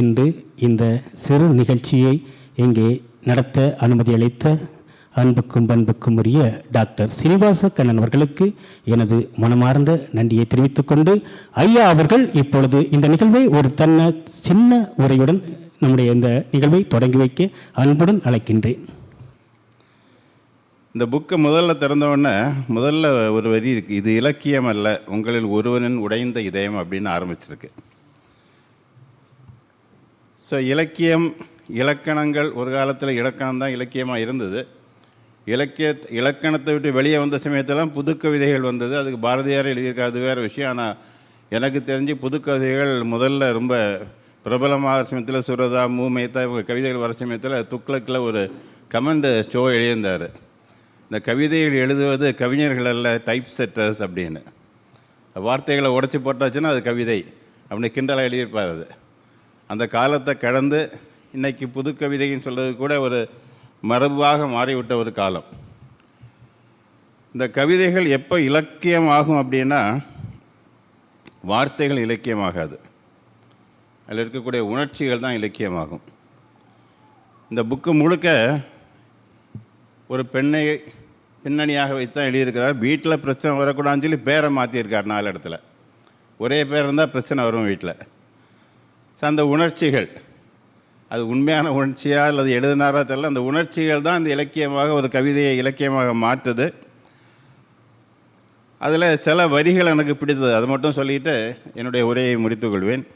இன்று இந்த சிறு நிகழ்ச்சியை இங்கே நடத்த அனுமதி அளித்த அன்புக்கும் பண்புக்கும் உரிய டாக்டர் சீனிவாச கண்ணன் அவர்களுக்கு எனது மனமார்ந்த நன்றியை தெரிவித்துக் கொண்டு ஐயா அவர்கள் இப்பொழுது இந்த நிகழ்வை ஒரு தன்ன சின்ன உரையுடன் நம்முடைய இந்த நிகழ்வை தொடங்கி வைக்க அன்புடன் அழைக்கின்றேன். இந்த புக்கை முதல்ல திறந்தவொடனே முதல்ல ஒரு வரி இருக்குது இது இலக்கியம் அல்ல உங்களில் ஒருவனின் உடைந்த இதயம் அப்படின்னு ஆரம்பிச்சிருக்கு. ஸோ இலக்கியம் இலக்கணங்கள் ஒரு காலத்தில் இலக்கணம் தான் இலக்கியமாக இருந்தது. இலக்கிய இலக்கணத்தை விட்டு வெளியே வந்த சமயத்தில் புதுக்கவிதைகள் வந்தது. அதுக்கு பாரதியார் எழுதியிருக்காரு. அது வேறு விஷயம். ஆனால் எனக்கு தெரிஞ்சு புதுக்கவிதைகள் முதல்ல ரொம்ப பிரபலமாக சமயத்தில் சுரதா மூ மேத்தா இவங்க கவிதைகள் வர சமயத்தில் துக்ளக்கில் ஒரு கமெண்ட் ஷோ எழுதியிருந்தார். இந்த கவிதைகள் எழுதுவது கவிஞர்கள் அல்ல டைப் செட்டர்ஸ் அப்படின்னு. வார்த்தைகளை உடச்சி போட்டாச்சுன்னா அது கவிதை அப்படின்னு கிண்டலாக எழுதியிருப்பார் அது. அந்த காலத்தை கடந்து இன்னைக்கு புது கவிதைன்னு சொல்கிறது கூட ஒரு மரபாக மாறிவிட்ட ஒரு காலம். இந்த கவிதைகள் எப்போ இலக்கியமாகும் அப்படின்னா வார்த்தைகள் இலக்கியமாகாது. அதில் இருக்கக்கூடிய உணர்ச்சிகள் தான் இலக்கியமாகும். இந்த புக்கு முழுக்க ஒரு பெண்ணை பின்னணியாக வைத்து தான் எழுதியிருக்கிறார். வீட்டில் பிரச்சனை வரக்கூடாதுன்னு சொல்லி பேரை மாற்றியிருக்கார் நாலு இடத்துல. ஒரே பேர் இருந்தால் பிரச்சனை வரும் வீட்டில். அந்த உணர்ச்சிகள். அது உண்மையான உணர்ச்சியா அல்லது எழுதினாரா தெரியல. அந்த உணர்ச்சிகள் தான் அந்த இலக்கியமாக ஒரு கவிதையை இலக்கியமாக மாற்றுது. அதில் சில வரிகள் எனக்கு பிடித்தது. அது மட்டும் சொல்லிட்டு என்னுடைய உரையை முடித்துக்கொள்வேன்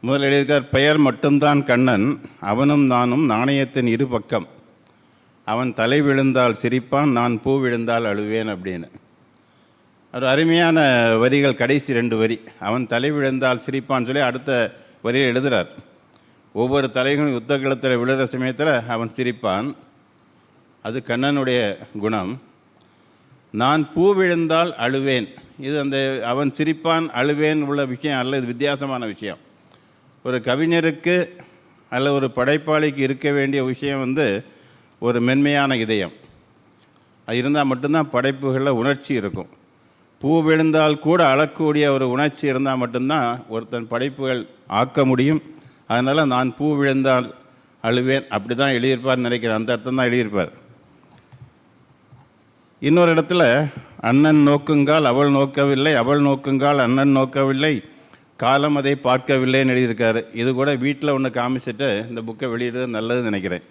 முதல் எழுதியிருக்கார் பெயர் மட்டும்தான் கண்ணன் அவனும் நானும் நாணயத்தின் இரு பக்கம். அவன் தலை விழுந்தால் சிரிப்பான் நான் பூ விழுந்தால் அழுவேன் அப்படின்னு. ஒரு அருமையான வரிகள் கடைசி ரெண்டு வரி. அவன் தலை விழுந்தால் சிரிப்பான்னு சொல்லி அடுத்த வரியை எழுதுகிறார் ஒவ்வொரு தலைகளும் யுத்த களத்தில் விழுற சமயத்தில் அவன் சிரிப்பான். அது கண்ணனுடைய குணம். நான் பூ விழுந்தால் அழுவேன். இது அந்த அவன் சிரிப்பான் அழுவேன் உள்ள விஷயம் அல்ல இது வித்தியாசமான விஷயம். ஒரு கவிஞருக்கு அல்ல ஒரு படைப்பாளிக்கு இருக்க வேண்டிய விஷயம் வந்து ஒரு மென்மையான இதயம். அது இருந்தால் மட்டும்தான் படைப்புகளில் உணர்ச்சி இருக்கும். பூ விழுந்தால் கூட அழக்கூடிய ஒரு உணர்ச்சி இருந்தால் மட்டும்தான் ஒருத்தன் படைப்புகள் ஆக்க முடியும். அதனால் நான் பூ விழுந்தால் அழுவேன். அப்படி தான் எழுதியிருப்பார்னு நினைக்கிறேன். அந்த அர்த்தம் தான் எழுதியிருப்பார். இன்னொரு இடத்துல அண்ணன் நோக்குங்கால் அவள் நோக்கவில்லை அவள் நோக்குங்கால் அண்ணன் நோக்கவில்லை காலம் அதை பார்க்கவில்லைன்னு எழுதியிருக்காரு. இது கூட வீட்டில் ஒன்று காமிச்சிட்டு இந்த புக்கை வெளியிடுறது நல்லதுன்னு நினைக்கிறேன்.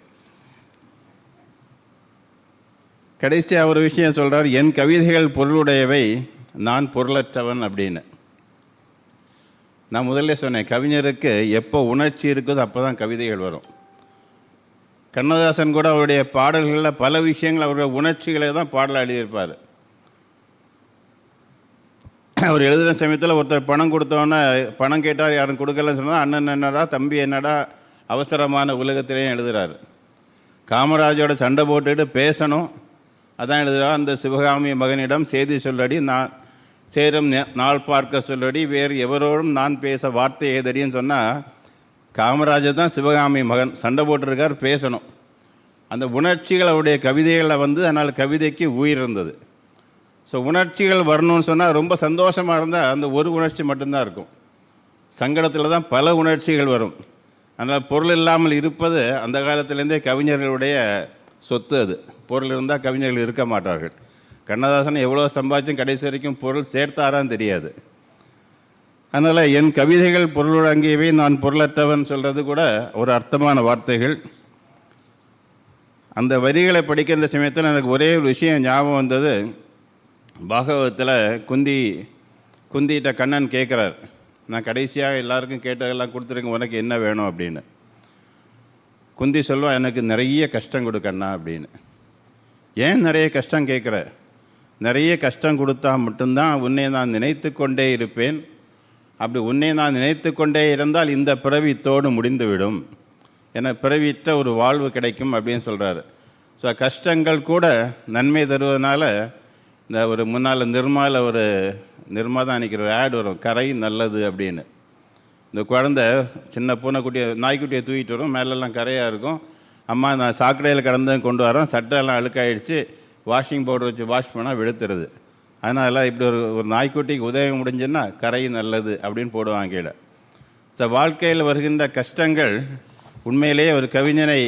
கடைசியாக ஒரு விஷயம் சொல்கிறார் என் கவிதைகள் பொருளுடையவை நான் பொருளற்றவன் அப்படின்னு. நான் முதல்ல சொன்னேன் கவிஞருக்கு எப்போ உணர்ச்சி இருக்குதோ அப்போ தான் கவிதைகள் வரும். கண்ணதாசன் கூட அவருடைய பாடல்களில் பல விஷயங்கள் அவருடைய உணர்ச்சிகளை தான் பாடலாக எழுதியிருப்பார். அவர் எழுதுகிற சமயத்தில் ஒருத்தர் பணம் கொடுத்தோன்னே பணம் கேட்டார் யாரும் கொடுக்கலன்னு சொன்னால் அண்ணன் என்னடா தம்பி என்னடா அவசரமான உலகத்திலையும் எழுதுகிறாரு காமராஜோட சண்டை போட்டுட்டு பேசணும் அதான் எழுதுகிறார் அந்த சிவகாமி மகனிடம் செய்தி சொல்லடி நான் சேரும் நாள் பார்க்க சொல்லடி வேறு எவரோடும் நான் பேச வார்த்தை ஏதடின்னு சொன்னால் காமராஜர் தான் சிவகாமி மகன். சண்டை போட்டிருக்கார் பேசணும். அந்த உணர்ச்சிகள் அவருடைய கவிதைகளில் வந்து அதனால் கவிதைக்கு உயிர் இருந்தது. ஸோ உணர்ச்சிகள் வரணும்னு சொன்னால் ரொம்ப சந்தோஷமாக இருந்தால் அந்த ஒரு உணர்ச்சி மட்டும்தான் இருக்கும். சங்கடத்தில் தான் பல உணர்ச்சிகள் வரும். அதனால் பொருள் இல்லாமல் இருப்பது அந்த காலத்திலேருந்தே கவிஞர்களுடைய சொத்து அது. பொருள் இருந்தால் கவிஞர்கள் இருக்க மாட்டார்கள். கண்ணதாசன் எவ்வளோ சம்பாதிச்சும் கடைசி வரைக்கும் பொருள் சேர்த்தாரான்னு தெரியாது. அதனால் என் கவிதைகள் பொருளுடங்கியவை நான் பொருளற்றவன் சொல்கிறது கூட ஒரு அர்த்தமான வார்த்தைகள். அந்த வரிகளை படிக்கின்ற சமயத்தில் எனக்கு ஒரே ஒரு விஷயம் ஞாபகம் வந்தது. பாகவதத்தில் குந்தி குந்திகிட்ட கண்ணன் கேட்குறார் நான் கடைசியாக எல்லாருக்கும் கேட்டதெல்லாம் கொடுத்துருங்க உனக்கு என்ன வேணும் அப்படின்னு. குந்தி சொல்லுவான் எனக்கு நிறைய கஷ்டம் கொடுக்கண்ணா அப்படின்னு. ஏன் நிறைய கஷ்டம் கேட்குற நிறைய கஷ்டம் கொடுத்தா மட்டும்தான் உன்னை நான் நினைத்து கொண்டே இருப்பேன். அப்படி உன்னை நான் நினைத்து கொண்டே இருந்தால் இந்த பிறவித்தோடு முடிந்துவிடும். என பிறவியிட்ட ஒரு வாழ்வு கிடைக்கும் அப்படின்னு சொல்கிறாரு ஸோ கஷ்டங்கள் கூட நன்மை தருவதனால இந்த ஒரு முன்னால் நிர்மால ஒரு நிர்மா தான் அன்றைக்கி ஒரு ஆட் வரும். கரை நல்லது அப்படின்னு. இந்த குழந்தை சின்ன பூனைக்குட்டியை நாய்க்குட்டியை தூக்கிட்டு வரும். மேலெல்லாம் கரையாக இருக்கும். அம்மா நான் சாக்கடையில் கடந்து கொண்டு வரோம். சட்டையெல்லாம் அழுக்காயிடுச்சு. வாஷிங் பவுடர் வச்சு வாஷ் பண்ணால் வெளுத்துறது அதனால் இப்படி ஒரு ஒரு நாய்க்குட்டிக்கு உதவி முடிஞ்சுன்னா கரை நல்லது அப்படின்னு போடுவாங்க கீழே. ஸோ வாழ்க்கையில் வருகின்ற கஷ்டங்கள் உண்மையிலேயே ஒரு கவிஞனை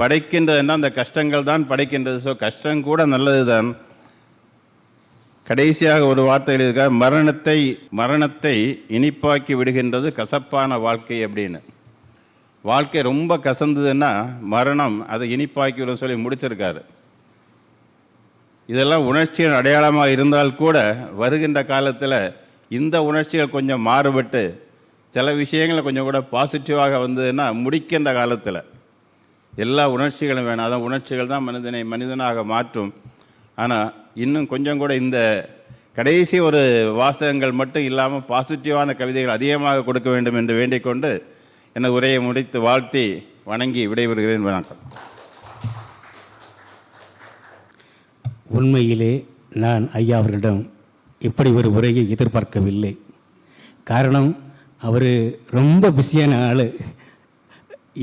படைக்கின்றதுன்னா அந்த கஷ்டங்கள் தான் படைக்கின்றது. ஸோ கஷ்டம் கூட நல்லது தான். கடைசியாக ஒரு வார்த்தை எழுதியிருக்கார் மரணத்தை மரணத்தை இனிப்பாக்கி விடுகின்றது கசப்பான வாழ்க்கை அப்படின்னு. வாழ்க்கை ரொம்ப கசந்ததுன்னா மரணம் அதை இனிப்பாக்கி விடும் சொல்லி முடிச்சிருக்காரு. இதெல்லாம் உணர்ச்சியின் அடையாளமாக இருந்தால் கூட வருகின்ற காலத்தில் இந்த உணர்ச்சிகள் கொஞ்சம் மாறுபட்டு சில விஷயங்களை கொஞ்சம் கூட பாசிட்டிவாக வந்ததுன்னா முடிக்கின்ற காலத்தில் எல்லா உணர்ச்சிகளும் வேணும். அதான் உணர்ச்சிகள் தான் மனிதனை மனிதனாக மாற்றும். ஆனால் இன்னும் கொஞ்சம் கூட இந்த கடைசி ஒரு வாசகங்கள் மட்டும் இல்லாமல் பாசிட்டிவான கவிதைகள் அதிகமாக கொடுக்க வேண்டும் என்று வேண்டிக் கொண்டு எனது உரையை முடித்து வாழ்த்தி வணங்கி விடைபெறுகிறேன். வணக்கம். உண்மையிலே நான் ஐயா அவர்களிடம் இப்படி ஒரு உரையை எதிர்பார்க்கவில்லை. காரணம் அவர் ரொம்ப பிஸியான ஆள்.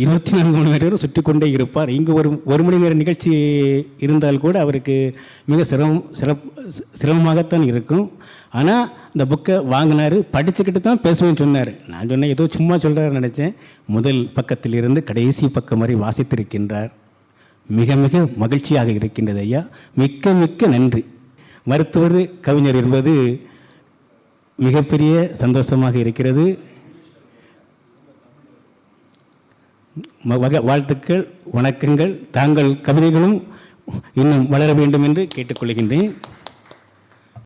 இருபத்தி நான்கு மணி நேரம் சுற்றி கொண்டே இருப்பார். இங்கு ஒரு ஒரு மணி நேர நிகழ்ச்சி இருந்தால் கூட அவருக்கு மிக சிரமம் சிறப் சிரமமாகத்தான் இருக்கும். ஆனால் இந்த புக்கை வாங்கினார் படிச்சுக்கிட்டு தான் பேசுவேன்னு சொன்னார். நான் சொன்னேன் ஏதோ சும்மா சொல்கிறாருன்னு நினச்சேன். முதல் பக்கத்தில் இருந்து கடைசி பக்கம் வரை வாசித்திருக்கின்றார். மிக மிக மகிழ்ச்சியாக இருக்கின்றது ஐயா. மிக்க மிக்க நன்றி. மருத்துவர் கவிஞர் என்பது மிகப்பெரிய சந்தோஷமாக இருக்கிறது. வக- வாழ்த்துக்கள் வணக்கங்கள். தாங்கள் கவிதைகளும் இன்னும் வளர வேண்டும் என்று கேட்டுக்கொள்கின்றேன்.